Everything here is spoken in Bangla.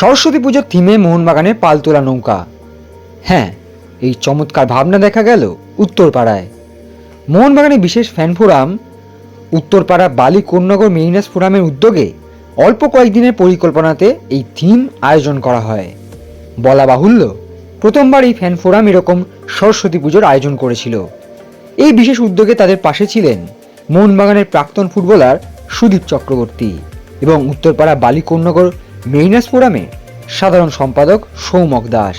সরস্বতী পুজোর থিমে মোহনবাগানের পালতোলা নৌকা। হ্যাঁ এই চমৎকার ভাবনা দেখা গেল উত্তরপাড়ায়। মোহনবাগানের বিশেষ ফ্যান ফোরাম উত্তরপাড়া বালি কোন্নগর মেরিনাস ফোরামের উদ্যোগে অল্প কয়েকদিনের পরিকল্পনাতে এই থিম আয়োজন করা হয়। বলা বাহুল্য, প্রথমবার এই ফ্যান ফোরাম এরকম সরস্বতী পুজোর আয়োজন করেছিল। এই বিশেষ উদ্যোগে তাদের পাশে ছিলেন মোহনবাগানের প্রাক্তন ফুটবলার সুদীপ চক্রবর্তী এবং উত্তরপাড়া বালি কোন্নগর মেরিনাস ফোরামে সাধারণ সম্পাদক Soumak Das.